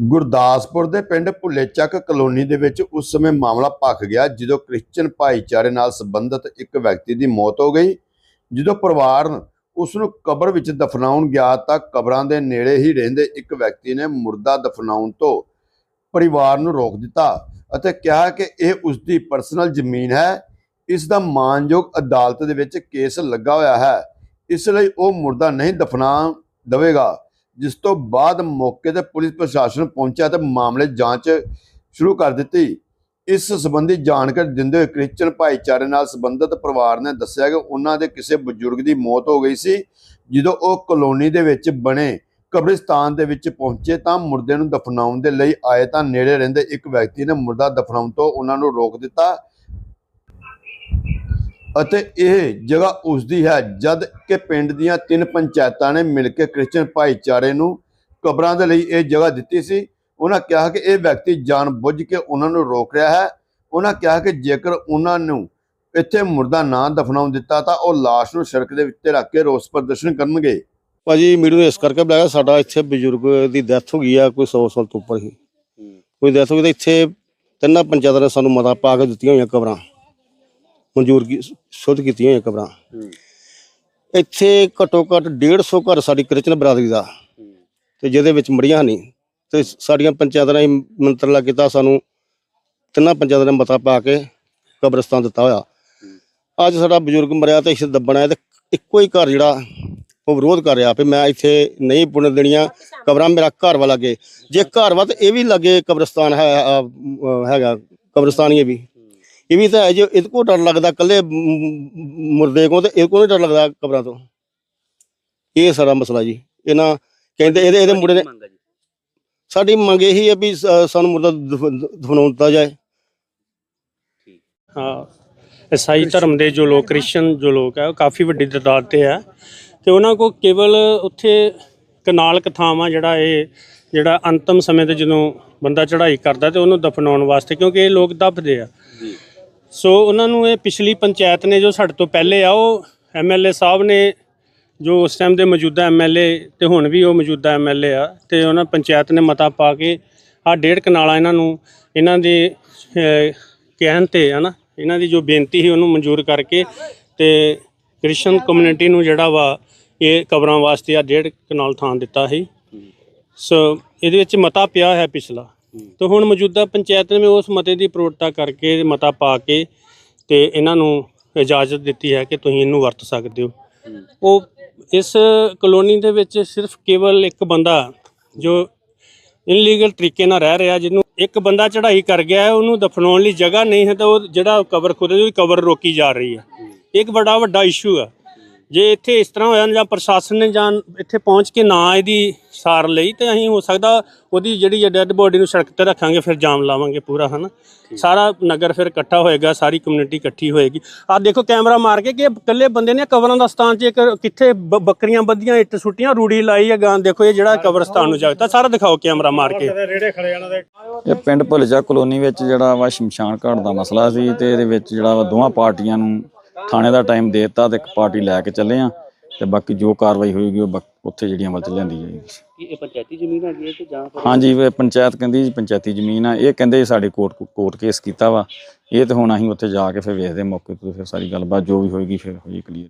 ਗੁਰਦਾਸਪੁਰ ਦੇ ਪਿੰਡ ਭੁੱਲੇਚੱਕ ਕਲੋਨੀ ਦੇ ਵਿੱਚ ਉਸ ਸਮੇਂ ਮਾਮਲਾ ਭਖ ਗਿਆ, ਜਦੋਂ ਕ੍ਰਿਸਚੀਅਨ ਭਾਈਚਾਰੇ ਨਾਲ ਸੰਬੰਧਿਤ ਇੱਕ ਵਿਅਕਤੀ ਦੀ ਮੌਤ ਹੋ ਗਈ। ਜਦੋਂ ਪਰਿਵਾਰ ਉਸ ਨੂੰ ਕਬਰ ਵਿੱਚ ਦਫਨਾਉਣ ਗਿਆ ਤਾਂ ਕਬਰਾਂ ਦੇ ਨੇੜੇ ਹੀ ਰਹਿੰਦੇ ਇੱਕ ਵਿਅਕਤੀ ਨੇ ਮੁਰਦਾ ਦਫਨਾਉਣ ਤੋਂ ਪਰਿਵਾਰ ਨੂੰ ਰੋਕ ਦਿੱਤਾ ਅਤੇ ਕਿਹਾ ਕਿ ਇਹ ਉਸ ਦੀ ਪਰਸਨਲ ਜ਼ਮੀਨ ਹੈ। ਇਸ ਦਾ ਮਾਨਯੋਗ ਅਦਾਲਤ ਦੇ ਵਿੱਚ ਕੇਸ ਲੱਗਾ ਹੋਇਆ ਹੈ। ਇਸ ਲਈ ਉਹ ਮੁਰਦਾ ਨਹੀਂ ਦਫਨਾ ਦੇਵੇਗਾ। ਜਿਸ ਤੋਂ ਬਾਅਦ ਮੌਕੇ ਤੇ ਪੁਲਿਸ ਪ੍ਰਸ਼ਾਸਨ ਪਹੁੰਚਿਆ ਤੇ ਮਾਮਲੇ ਜਾਂਚ ਸ਼ੁਰੂ ਕਰ ਦਿੱਤੀ। ਇਸ ਸੰਬੰਧੀ ਜਾਣਕਾਰੀ ਦਿੰਦੇ ਹੋਏ ਕ੍ਰਿਸਚਨ ਭਾਈਚਾਰੇ ਨਾਲ ਸੰਬੰਧਿਤ ਪਰਿਵਾਰ ਨੇ ਦੱਸਿਆ ਕਿ ਉਹਨਾਂ ਦੇ ਕਿਸੇ ਬਜ਼ੁਰਗ ਦੀ ਮੌਤ ਹੋ ਗਈ ਸੀ। ਜਦੋਂ ਉਹ ਕਲੋਨੀ ਦੇ ਵਿੱਚ ਬਣੇ, ਕਬਰਿਸਤਾਨ ਦੇ ਵਿੱਚ ਪਹੁੰਚੇ ਤਾਂ ਮੁਰਦੇ ਨੂੰ ਦਫਨਾਉਣ ਦੇ ਲਈ ਆਏ ਤਾਂ ਨੇੜੇ ਰਹਿੰਦੇ ਇੱਕ ਵਿਅਕਤੀ ਨੇ ਮੁਰਦਾ ਦਫਨਾਉਣ ਤੋਂ ਉਹਨਾਂ ਨੂੰ ਰੋਕ ਦਿੱਤਾ। ਅਤੇ ਇਹ ਜਗ੍ਹਾ ਉਸ ਦੀ ਹੈ ਜਦ ਕਿ ਪਿੰਡ ਦੀਆਂ ਤਿੰਨ ਪੰਚਾਇਤਾਂ ਨੇ ਮਿਲ ਕੇ ਕ੍ਰਿਸਚੀਅਨ ਭਾਈਚਾਰੇ ਨੂੰ ਕਬਰਾਂ ਦੇ ਲਈ ਇਹ ਜਗ੍ਹਾ ਦਿੱਤੀ ਸੀ। ਉਹਨਾਂ ਕਿਹਾ ਕਿ ਇਹ ਵਿਅਕਤੀ ਜਾਣ ਬੁੱਝ ਕੇ ਉਹਨਾਂ ਨੂੰ ਰੋਕ ਰਿਹਾ ਹੈ। ਉਹਨਾਂ ਕਿਹਾ ਕਿ ਜੇਕਰ ਉਹਨਾਂ ਨੂੰ ਇੱਥੇ ਮੁਰਦਾ ਨਾ ਦਫਨਾਉਣ ਦਿੱਤਾ ਤਾਂ ਉਹ ਲਾਸ਼ ਨੂੰ ਸੜਕ ਦੇ ਉੱਤੇ ਰੱਖ ਕੇ ਰੋਸ ਪ੍ਰਦਰਸ਼ਨ ਕਰਨਗੇ। ਭਾਜੀ ਮੀਡੀਆ ਨੂੰ ਇਸ ਕਰਕੇ ਬੁਲਾਇਆ ਸਾਡਾ ਇੱਥੇ ਬਜ਼ੁਰਗ ਦੀ ਡੈਥ ਹੋ ਗਈ ਆ ਕੋਈ 100 ਸਾਲ ਤੋਂ ਉੱਪਰ ਹੀ। ਕੋਈ ਡੈਥ ਹੋ ਗਈ ਤਾਂ ਇੱਥੇ ਤਿੰਨਾਂ ਪੰਚਾਇਤਾਂ ਨੇ ਸਾਨੂੰ ਮਤਾ ਪਾ ਕੇ ਦਿੱਤੀਆਂ ਹੋਈਆਂ ਕਬਰਾਂ। ਮਨਜ਼ੂਰ ਕੀ ਸ਼ੁੱਧ ਕੀਤੀਆਂ ਹੋਈਆਂ ਕਬਰਾਂ। ਇੱਥੇ ਘੱਟੋ ਘੱਟ 150 ਘਰ ਸਾਡੀ ਕ੍ਰਿਸਚਨ ਬਰਾਦਰੀ ਦਾ। ਤੇ ਜਿਹਦੇ ਵਿੱਚ ਮੜੀਆਂ ਨਹੀਂ ਤੇ ਸਾਡੀਆਂ ਪੰਚਾਇਤਾਂ ਨੇ ਮੰਤਰਲਾ ਕੀਤਾ ਸਾਨੂੰ ਤਿੰਨਾਂ ਪੰਚਾਇਤਾਂ ਨੇ ਮਤਾ ਪਾ ਕੇ ਕਬਰਸਤਾਨ ਦਿੱਤਾ ਹੋਇਆ। ਅੱਜ ਸਾਡਾ ਬਜ਼ੁਰਗ ਮਰਿਆ ਤੇ ਇਸ ਦੱਬਣਾ ਹੈ ਤੇ ਇੱਕੋ ਹੀ ਘਰ ਜਿਹੜਾ ਉਹ ਵਿਰੋਧ ਕਰ ਰਿਹਾ ਵੀ ਮੈਂ ਇੱਥੇ ਨਹੀਂ ਪੁਣ ਦੇਣੀਆਂ ਕਬਰਾਂ ਮੇਰਾ ਘਰ ਵਾ ਲੱਗੇ। ਜੇ ਘਰ ਵਾ ਤੇ ਇਹ ਵੀ ਲੱਗੇ ਕਬਰਸਤਾਨ ਹੈ ਹੈਗਾ ਕਬਰਸਤਾਨ ਹੀ ਇਹ ਵੀ। ਇਹ ਵੀ ਤਾਂ ਹੈ ਜੇ ਇਹਦੇ ਕੋ ਡਰ ਲੱਗਦਾ ਕੱਲੇ ਮੁਰਦੇ ਕੋ ਤੇ ਇਹ ਕੋ ਨਹੀਂ ਡਰ ਲੱਗਦਾ ਕਬਰਾਂ ਤੋਂ। ਇਹ ਸਾਰਾ ਮਸਲਾ ਜੀ। ਇਹਨਾਂ ਕਹਿੰਦੇ ਇਹਦੇ ਇਹਦੇ ਮੁੰਡੇ ਨੇ ਸਾਡੀ ਮੰਗ ਇਹੀ ਹੈ ਵੀ ਸਾਨੂੰ ਮੁਰਦਾ ਦਫ- ਦਫਨਾਉਣ ਦਿੱਤਾ ਜਾਏ। ਹਾਂ। ਈਸਾਈ ਧਰਮ ਦੇ ਜੋ ਲੋਕ ਕ੍ਰਿਸਚੀਅਨ ਜੋ ਲੋਕ ਹੈ ਉਹ ਕਾਫੀ ਵੱਡੀ ਤਾਦਾਦ ਤੇ ਹੈ। ਤੇ ਉਹਨਾਂ ਕੋ ਕੇਵਲ ਉੱਥੇ ਕਨਾਲ ਕਥਾਵਾਂ ਜਿਹੜਾ ਇਹ ਜਿਹੜਾ ਅੰਤਮ ਸਮੇਂ ਤੇ ਜਦੋਂ ਬੰਦਾ ਚੜ੍ਹਾਈ ਕਰਦਾ ਤੇ ਉਹਨੂੰ ਦਫਨਾਉਣ ਵਾਸਤੇ ਕਿਉਂਕਿ ਇਹ ਲੋਕ ਦੱਬਦੇ ਆ। ਸੋ ਉਹਨਾਂ ਨੂੰ ਇਹ ਪਿਛਲੀ ਪੰਚਾਇਤ ਨੇ ਜੋ ਸਾਡੇ ਤੋਂ ਪਹਿਲੇ ਆ, ਉਹ ਐਮਐਲਏ ਸਾਹਿਬ ਨੇ ਜੋ ਉਸ ਟਾਈਮ ਦੇ ਮੌਜੂਦਾ ਐਮਐਲਏ ਤੇ ਹੁਣ ਵੀ ਉਹ ਮੌਜੂਦਾ ਐਮਐਲਏ ਆ ਤੇ ਉਹਨਾਂ ਪੰਚਾਇਤ ਨੇ ਮਤਾ ਪਾ ਕੇ ਆ ਡੇਢ ਕਨਾਲਾ ਇਹਨਾਂ ਨੂੰ ਇਹਨਾਂ ਦੇ ਕਹਿਣ ਤੇ ਹਨਾ, ਇਹਨਾਂ ਦੀ ਜੋ ਬੇਨਤੀ ਸੀ ਉਹਨੂੰ ਮਨਜ਼ੂਰ ਕਰਕੇ ਤੇ ਕ੍ਰਿਸਚਨ ਕਮਿਊਨਿਟੀ ਨੂੰ ਜਿਹੜਾ ਵਾ ਇਹ ਕਬਰਾਂ ਵਾਸਤੇ ਆ ਡੇਢ ਕਨਾਲ ਥਾਂ ਦਿੱਤਾ ਸੀ। ਸੋ ਇਹਦੇ ਵਿੱਚ ਮਤਾ ਪਿਆ ਹੈ ਪਿਛਲਾ। ਤੇ ਹੁਣ ਮੌਜੂਦਾ ਪੰਚਾਇਤ ਨੇ ਉਸ ਮਤੇ ਦੀ ਪ੍ਰੋੜਤਾ ਕਰਕੇ ਮਤਾ ਪਾ ਕੇ ਤੇ ਇਹਨਾਂ ਨੂੰ ਇਜਾਜ਼ਤ ਦਿੱਤੀ ਹੈ ਕਿ ਤੁਸੀਂ ਇਹਨੂੰ ਵਰਤ ਸਕਦੇ ਹੋ। ਉਹ ਇਸ ਕਲੋਨੀ ਦੇ ਵਿੱਚ ਸਿਰਫ ਕੇਵਲ ਇੱਕ ਬੰਦਾ ਜੋ ਇਨਲੀਗਲ ਤਰੀਕੇ ਨਾਲ ਰਹਿ ਰਿਹਾ, ਜਿਹਨੂੰ ਇੱਕ ਬੰਦਾ ਚੜ੍ਹਾਈ ਕਰ ਗਿਆ ਉਹਨੂੰ ਦਫਨਾਉਣ ਲਈ ਜਗ੍ਹਾ ਨਹੀਂ ਹੈ, ਤਾਂ ਉਹ ਜਿਹੜਾ ਕਵਰ ਖੁਦ ਉਹਦੀ ਕਵਰ ਰੋਕੀ ਜਾ ਰਹੀ ਹੈ। ਇਹ ਇੱਕ ਬੜਾ ਵੱਡਾ ਇਸ਼ੂ ਆ। ਜੇ ਇੱਥੇ ਇਸ ਤਰ੍ਹਾਂ ਹੋਇਆ ਜਾਂ ਪ੍ਰਸ਼ਾਸਨ ਨੇ ਜਾਂ ਇੱਥੇ ਪਹੁੰਚ ਕੇ ਨਾ ਇਹਦੀ ਸਾਰ ਲਈ ਤੇ ਅਸੀਂ ਹੋ ਸਕਦਾ ਉਹਦੀ ਜਿਹੜੀ ਡੈੱਡ ਬੋਡੀ ਨੂੰ ਸੜਕ ਤੇ ਰੱਖਾਂਗੇ ਫਿਰ ਜਾਮ ਲਾਵਾਂਗੇ ਪੂਰਾ ਹਨਾ? ਸਾਰਾ ਨਗਰ ਫਿਰ ਇਕੱਠਾ ਹੋਏਗਾ ਸਾਰੀ ਕਮਿਊਨਿਟੀ ਇਕੱਠੀ ਹੋਏਗੀ। ਆਹ ਦੇਖੋ ਕੈਮਰਾ ਮਾਰ ਕੇ ਕਿ ਇਕੱਲੇ ਬੰਦੇ ਨੇ ਕਬਰਾਂ ਦਾ ਸਥਾਨ 'ਚ ਇੱਕ ਕਿੱਥੇ ਬ- ਬੱਕਰੀਆਂ ਬੱਧੀਆਂ ਇੱਟ ਸੁੱਟੀਆਂ ਰੂੜੀ ਲਾਈ ਹੈ ਗਾਂ ਦੇਖੋ ਇਹ ਜਿਹੜਾ ਕਬਰਸਤਾਨ ਨੂੰ ਜਾਗਦਾ ਸਾਰਾ ਦਿਖਾਓ ਕੈਮਰਾ ਮਾਰ ਕੇ। ਇਹ ਪਿੰਡ ਭੁੱਲਜਾ ਕਲੋਨੀ ਵਿੱਚ ਜਿਹੜਾ ਵਾ ਸ਼ਮਸ਼ਾਨ ਘਾਟ ਦਾ ਮਸਲਾ ਸੀ ਤੇ ਇਹਦੇ ਵਿੱਚ ਜਿਹੜਾ ਵਾ ਦੋਵਾਂ ਪਾਰਟੀਆਂ ਨੂੰ ਥਾਣੇ ਦਾ ਟਾਈਮ ਦੇ ਦਿੱਤਾ ਤੇ ਇੱਕ ਪਾਰਟੀ ਲੈ ਕੇ ਚੱਲੇ ਆ ਤੇ ਬਾਕੀ ਜੋ ਕਾਰਵਾਈ ਹੋਏਗੀ ਉਹ ਬਕ- ਉੱਥੇ ਜਿਹੜੀ ਅਮਲ ਚ ਲਿਆਂਦੀ ਜਾਏਗੀ ਇਹ ਪੰਚਾਇਤੀ ਜ਼ਮੀਨ ਹੈਗੀ ਹੈ ਕਿ ਜਾਂ ਹਾਂਜੀ ਇਹ ਪੰਚਾਇਤ ਕਹਿੰਦੀ ਜੀ ਪੰਚਾਇਤੀ ਜ਼ਮੀਨ ਆ। ਇਹ ਕਹਿੰਦੇ ਸਾਡੇ ਕੋਰਟ ਕੋਰਟ ਕੇਸ ਕੀਤਾ ਵਾ। ਇਹ ਤੇ ਹੁਣ ਅਸੀਂ ਉੱਥੇ ਜਾ ਕੇ ਫਿਰ ਵੇਖਦੇ ਹਾਂ ਮੌਕੇ ਤੇ ਫਿਰ ਸਾਰੀ ਗੱਲਬਾਤ ਜੋ ਵੀ ਹੋਏਗੀ ਫਿਰ ਹੋਈ ਕਲੀਅਰ